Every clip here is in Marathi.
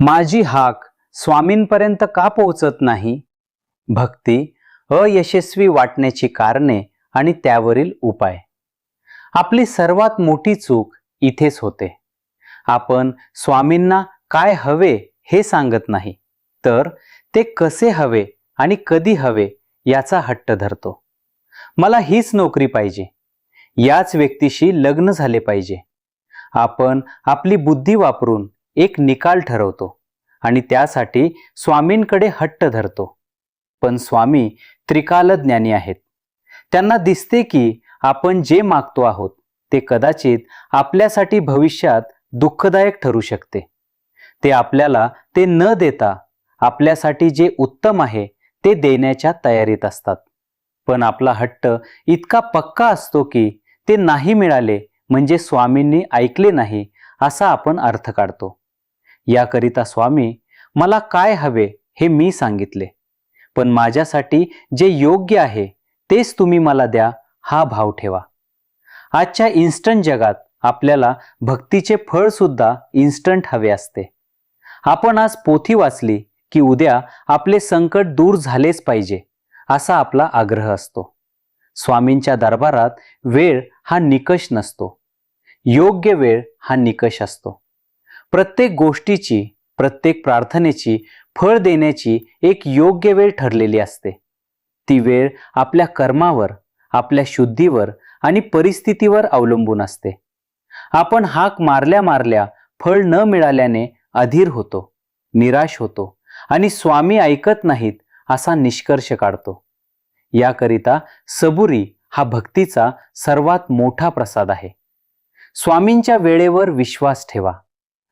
माझी हाक स्वामींपर्यंत का पोहोचत नाही? भक्ती अयशस्वी वाटण्याची कारणे आणि त्यावरील उपाय. आपली सर्वात मोठी चूक इथेच होते. आपण स्वामींना काय हवे हे सांगत नाही तर ते कसे हवे आणि कधी हवे याचा हट्ट धरतो. मला हीच नोकरी पाहिजे. याच व्यक्तीशी लग्न झाले पाहिजे. आपण आपली बुद्धी वापरून एक निकाल ठरवतो आणि त्यासाठी स्वामींकडे हट्ट धरतो. पण स्वामी त्रिकालज्ञानी आहेत. त्यांना दिसते की आपण जे मागतो आहोत ते कदाचित आपल्यासाठी भविष्यात दुःखदायक ठरू शकते. ते आपल्याला ते न देता आपल्यासाठी जे उत्तम आहे ते देण्याच्या तयारीत असतात. पण आपला हट्ट इतका पक्का असतो की ते नाही मिळाले म्हणजे स्वामींनी ऐकले नाही असा आपण अर्थ काढतो. याकरिता स्वामी मला काय हवे हे मी सांगितले. पण माझ्यासाठी जे योग्य आहे तेच तुम्ही मला द्या हा भाव ठेवा. आजच्या इन्स्टंट जगात आपल्याला भक्तीचे फळ सुद्धा इन्स्टंट हवे असते. आपण आज पोथी वाचली की उद्या आपले संकट दूर झालेच पाहिजे असा आपला आग्रह असतो. स्वामींच्या दरबारात वेळ हा निकष नसतो. योग्य वेळ हा निकष असतो. प्रत्येक गोष्टीची प्रत्येक प्रार्थनेची फळ देण्याची एक योग्य वेळ ठरलेली असते. ती वेळ आपल्या कर्मावर आपल्या शुद्धीवर आणि परिस्थितीवर अवलंबून असते. आपण हाक मारल्या मारल्या फळ न मिळाल्याने अधीर होतो निराश होतो आणि स्वामी ऐकत नाहीत असा निष्कर्ष काढतो. याकरिता सबुरी हा भक्तीचा सर्वात मोठा प्रसाद आहे. स्वामींच्या वेळेवर विश्वास ठेवा.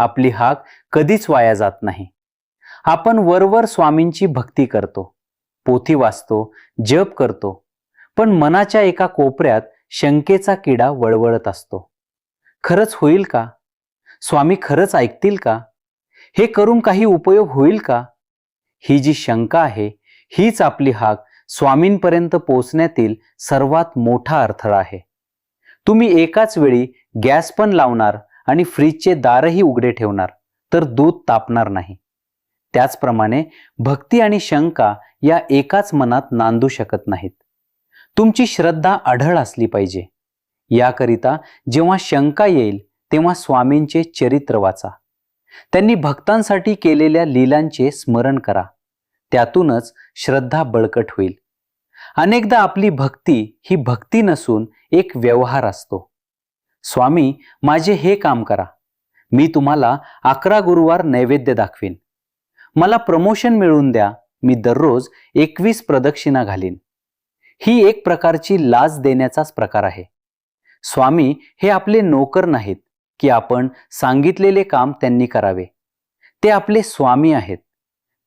आपली हाक कधीच वाया जात नाही. आपण वरवर स्वामींची भक्ती करतो पोथी वाचतो जप करतो पण मनाच्या एका कोपऱ्यात शंकेचा किडा वळवळत असतो. खरंच होईल का? स्वामी खरंच ऐकतील का? हे करून काही उपयोग होईल का? ही जी शंका आहे हीच आपली हाक स्वामींपर्यंत पोचण्यातील सर्वात मोठा अडथळा आहे. तुम्ही एकाच वेळी गॅस पण लावणार आणि फ्रीजचे दारही उघडे ठेवणार तर दूध तापणार नाही. त्याचप्रमाणे भक्ती आणि शंका या एकाच मनात नांदू शकत नाहीत. तुमची श्रद्धा आढळ असली पाहिजे. याकरिता जेव्हा शंका येईल तेव्हा स्वामींचे चरित्र वाचा. त्यांनी भक्तांसाठी केलेल्या लीलांचे स्मरण करा. त्यातूनच श्रद्धा बळकट होईल. अनेकदा आपली भक्ती ही भक्ती नसून एक व्यवहार असतो. स्वामी माझे हे काम करा. मी तुम्हाला अकरा गुरुवार नैवेद्य दाखवीन. मला प्रमोशन मिळवून द्या. मी दररोज एकवीस प्रदक्षिणा घालीन. ही एक प्रकारची लाज देण्याचाच प्रकार आहे. स्वामी हे आपले नोकर नाहीत की आपण सांगितलेले काम त्यांनी करावे. ते आपले स्वामी आहेत.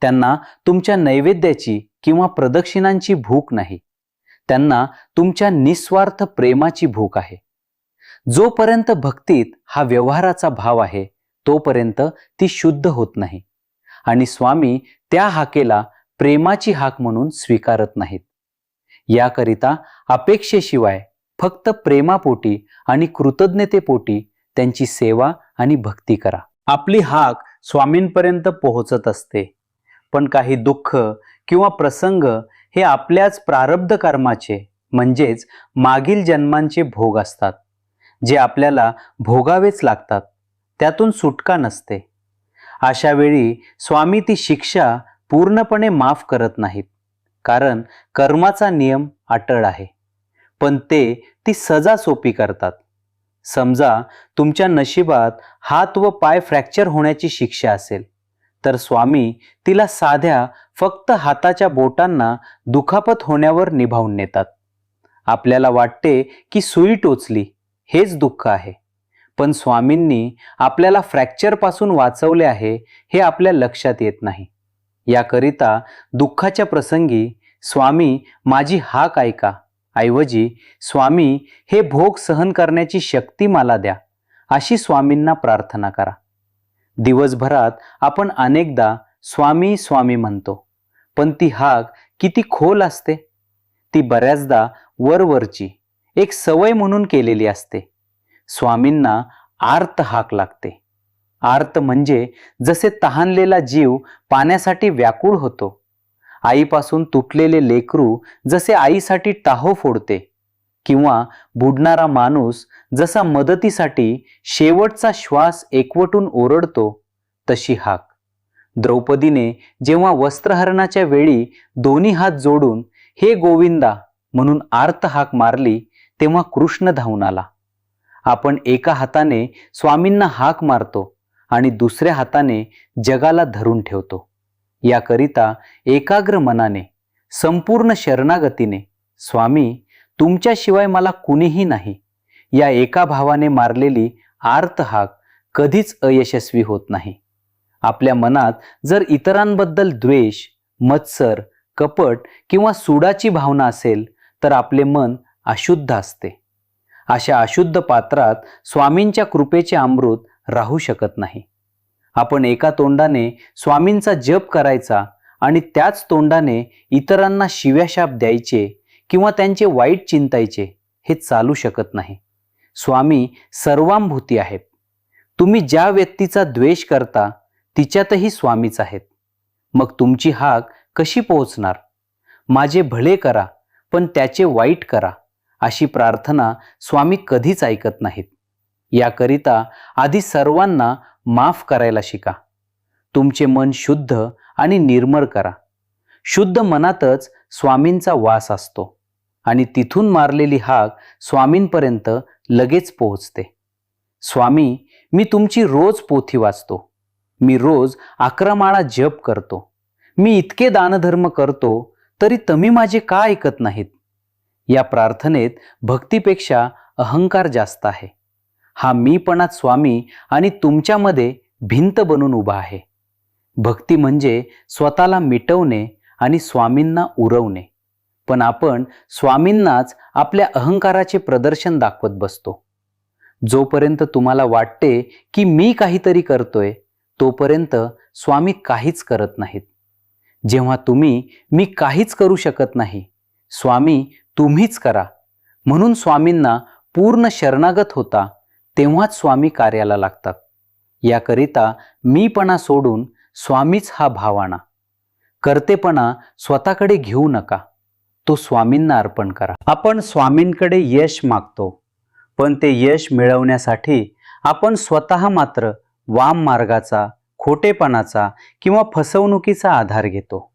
त्यांना तुमच्या नैवेद्याची किंवा प्रदक्षिणांची भूक नाही. त्यांना तुमच्या निस्वार्थ प्रेमाची भूक आहे. जोपर्यंत भक्तीत हा व्यवहाराचा भाव आहे तोपर्यंत ती शुद्ध होत नाही. आणि स्वामी त्या हाकेला प्रेमाची हाक म्हणून स्वीकारत नाहीत. याकरिता अपेक्षेशिवाय फक्त प्रेमापोटी आणि कृतज्ञतेपोटी त्यांची सेवा आणि भक्ती करा. आपली हाक स्वामींपर्यंत पोहोचत असते. पण काही दुःख किंवा प्रसंग हे आपल्याच प्रारब्ध कर्माचे म्हणजेच मागील जन्मांचे भोग असतात. जे आपल्याला भोगावेच लागतात त्यातून सुटका नसते. अशा वेळी स्वामी ती शिक्षा पूर्णपणे माफ करत नाहीत कारण कर्माचा नियम अटळ आहे. पण ते ती सजा सोपी करतात. समजा तुमच्या नशिबात हात व पाय फ्रॅक्चर होण्याची शिक्षा असेल तर स्वामी तिला साध्या फक्त हाताच्या बोटांना दुखापत होण्यावर निभावून नेतात. आपल्याला वाटते की सुई टोचली हेच दुःख आहे. पण स्वामींनी आपल्याला फ्रॅक्चरपासून वाचवले आहे हे आपल्या लक्षात येत नाही. याकरिता दुःखाच्या प्रसंगी स्वामी माझी हाक ऐका. ऐवजी स्वामी हे भोग सहन करण्याची शक्ती मला द्या. अशी स्वामींना प्रार्थना करा. दिवसभरात आपण अनेकदा स्वामी स्वामी म्हणतो. पण ती हाक किती खोल असते. ती बऱ्याचदा वरवरची. एक सवय म्हणून केलेली असते. स्वामींना आर्त हाक लागते. आर्त म्हणजे जसे तहानलेला जीव पाण्यासाठी व्याकुळ होतो. आईपासून तुटलेले लेकरू जसे आईसाठी टाहो फोडते. किंवा बुडणारा माणूस जसा मदतीसाठी शेवटचा श्वास एकवटून ओरडतो तशी हाक. द्रौपदीने जेव्हा वस्त्रहरणाच्या वेळी दोन्ही हात जोडून हे गोविंदा म्हणून आर्त हाक मारली तेव्हा कृष्ण धावून आला. आपण एका हाताने स्वामींना हाक मारतो आणि दुसऱ्या हाताने जगाला धरून ठेवतो. याकरिता एकाग्र मनाने संपूर्ण शरणागतीने स्वामी तुमच्याशिवाय मला कुणीही नाही. या एका भावाने मारलेली आर्त हाक कधीच अयशस्वी होत नाही. आपल्या मनात जर इतरांबद्दल द्वेष मत्सर कपट किंवा सुडाची भावना असेल तर आपले मन अशुद्ध असते. अशा अशुद्ध पात्रात स्वामींच्या कृपेचे अमृत राहू शकत नाही. आपण एका तोंडाने स्वामींचा जप करायचा आणि त्याच तोंडाने इतरांना शिव्याशाप द्यायचे किंवा त्यांचे वाईट चिंतायचे हे चालू शकत नाही. स्वामी सर्वांभूती आहेत. तुम्ही ज्या व्यक्तीचा द्वेष करता तिच्यातही स्वामीच आहेत. मग तुमची हाक कशी पोहोचणार? माझे भले करा पण त्याचे वाईट करा. अशी प्रार्थना स्वामी कधीच ऐकत नाहीत. याकरिता आधी सर्वांना माफ करायला शिका. तुमचे मन शुद्ध आणि निर्मळ करा. शुद्ध मनातच स्वामींचा वास असतो आणि तिथून मारलेली हाक स्वामींपर्यंत लगेच पोहोचते. स्वामी मी तुमची रोज पोथी वाचतो. मी रोज अकरा माळा जप करतो. मी इतके दानधर्म करतो तरी तुम्ही माझे का ऐकत नाहीत? या प्रार्थनेत भक्तीपेक्षा अहंकार जास्त आहे. हा मीपणात स्वामी आणि तुमच्यामध्ये भिंत बनून उभा आहे. भक्ती म्हणजे स्वतःला मिटवणे आणि स्वामींना उरवणे. पण आपण स्वामींनाच आपल्या अहंकाराचे प्रदर्शन दाखवत बसतो. जोपर्यंत तुम्हाला वाटते की मी काहीतरी करतोय तोपर्यंत स्वामी काहीच करत नाहीत. जेव्हा तुम्ही मी काहीच करू शकत नाही स्वामी तुम्हीच करा. म्हणून स्वामींना पूर्ण शरणागत होता तेव्हाच स्वामी कार्याला लागतात. याकरिता मीपणा सोडून स्वामीच हा भाव आणा कर्तेपणा स्वतःकडे घेऊ नका. तो स्वामींना अर्पण करा. आपण स्वामींकडे यश मागतो. पण ते यश मिळवण्यासाठी आपण स्वतः मात्र वाम मार्गाचा खोटेपणाचा किंवा फसवणुकीचा आधार घेतो.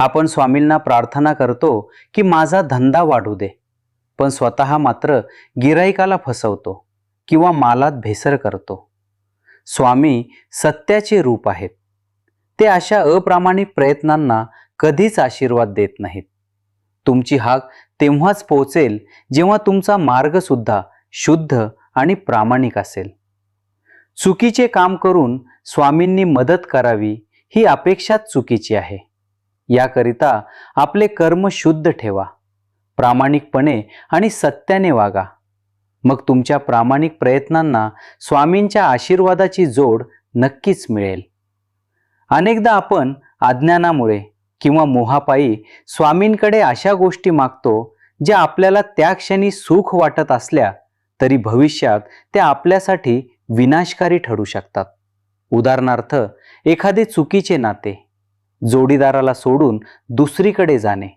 आपण स्वामींना प्रार्थना करतो की माझा धंदा वाढू दे. पण स्वतः मात्र गिराईकाला फसवतो किंवा मालात भेसर करतो. स्वामी सत्याचे रूप आहेत. ते अशा अप्रामाणिक प्रयत्नांना कधीच आशीर्वाद देत नाहीत. तुमची हाक तेव्हाच पोहोचेल जेव्हा तुमचा मार्गसुद्धा शुद्ध आणि प्रामाणिक असेल. चुकीचे काम करून स्वामींनी मदत करावी ही अपेक्षाच चुकीची आहे. याकरिता आपले कर्म शुद्ध ठेवा प्रामाणिकपणे आणि सत्याने वागा. मग तुमच्या प्रामाणिक प्रयत्नांना स्वामींच्या आशीर्वादाची जोड नक्कीच मिळेल. अनेकदा आपण अज्ञानामुळे किंवा मोहापायी स्वामींकडे अशा गोष्टी मागतो ज्या आपल्याला त्या क्षणी सुख वाटत असल्या तरी भविष्यात त्या आपल्यासाठी विनाशकारी ठरू शकतात. उदाहरणार्थ एखादे चुकीचे नाते. जोडीदाराला सोडून दुसरीकडे जाणे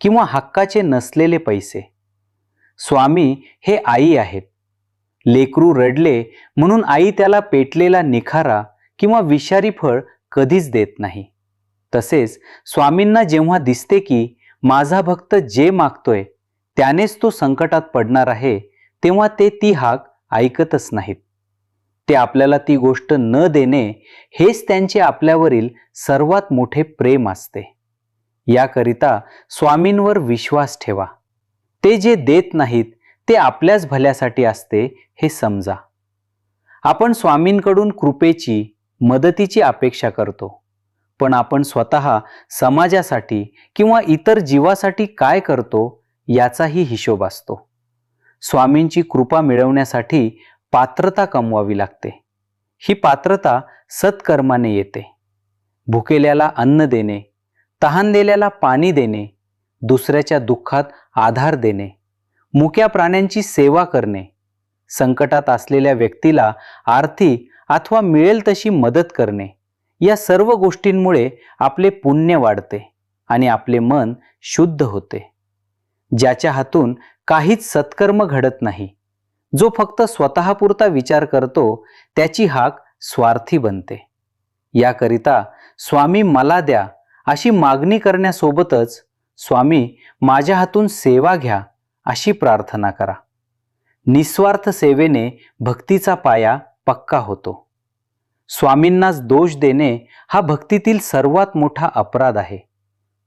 किंवा हक्काचे नसलेले पैसे. स्वामी हे आई आहेत. लेकरू रडले म्हणून आई त्याला पेटलेला निखारा किंवा विषारी फळ कधीच देत नाही. तसेच स्वामींना जेव्हा दिसते की माझा भक्त जे मागतोय त्यानेच तो संकटात पडणार आहे तेव्हा ते ती हाक ऐकतच नाहीत. ते आपल्याला ती गोष्ट न देणे हेच त्यांचे आपल्यावरील सर्वात मोठे प्रेम असते. याकरिता स्वामींवर विश्वास ठेवा. ते जे देत नाहीत ते आपल्याच भल्यासाठी असते हे समजा. आपण स्वामींकडून कृपेची मदतीची अपेक्षा करतो. पण आपण स्वतः समाजासाठी किंवा इतर जीवासाठी काय करतो याचाही हिशोब असतो. स्वामींची कृपा मिळवण्यासाठी पात्रता कमवावी लागते. ही पात्रता सत्कर्माने येते. भुकेल्याला अन्न देणे तहानलेल्याला पाणी देणे दुसऱ्याच्या दुःखात आधार देणे मुक्या प्राण्यांची सेवा करणे संकटात असलेल्या व्यक्तीला आर्थिक अथवा मिळेल तशी मदत करणे या सर्व गोष्टींमुळे आपले पुण्य वाढते आणि आपले मन शुद्ध होते. ज्याच्या हातून काहीच सत्कर्म घडत नाही. जो फक्त स्वतःपुरता विचार करतो त्याची हाक स्वार्थी बनते. याकरिता स्वामी मला द्या अशी मागणी करण्यासोबतच स्वामी माझ्या हातून सेवा घ्या अशी प्रार्थना करा. निस्वार्थ सेवेने भक्तीचा पाया पक्का होतो. स्वामींनाच दोष देणे हा भक्तीतील सर्वात मोठा अपराध आहे.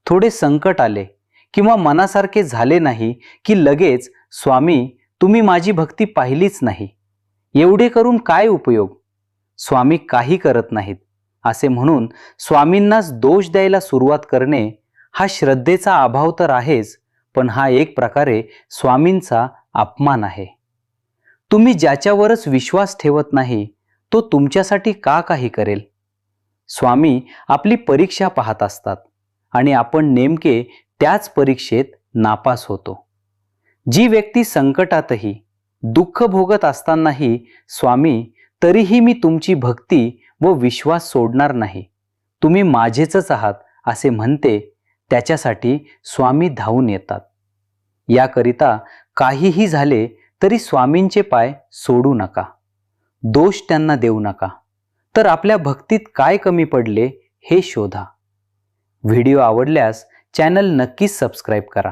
थोडे संकट आले किंवा मनासारखे झाले नाही की लगेच स्वामी तुम्ही माझी भक्ती पाहिलीच नाही. एवढे करून काय उपयोग? स्वामी काही करत नाहीत. असे म्हणून स्वामींनाच दोष द्यायला सुरुवात करणे हा श्रद्धेचा अभाव तर आहेच पण हा एक प्रकारे स्वामींचा अपमान आहे. तुम्ही ज्याच्यावरच विश्वास ठेवत नाही तो तुमच्यासाठी का काही करेल? स्वामी आपली परीक्षा पाहत असतात आणि आपण नेमके त्याच परीक्षेत नापास होतो. जी व्यक्ती संकटातही दुःख भोगत असतानाही स्वामी तरीही मी तुमची भक्ती व विश्वास सोडणार नाही. तुम्ही माझेच आहात असे म्हणते. त्याच्यासाठी स्वामी धावून येतात. याकरिता काहीही झाले तरी स्वामींचे पाय सोडू नका. दोष त्यांना देऊ नका. तर आपल्या भक्तीत काय कमी पडले हे शोधा. व्हिडिओ आवडल्यास चॅनल नक्कीच सबस्क्राईब करा.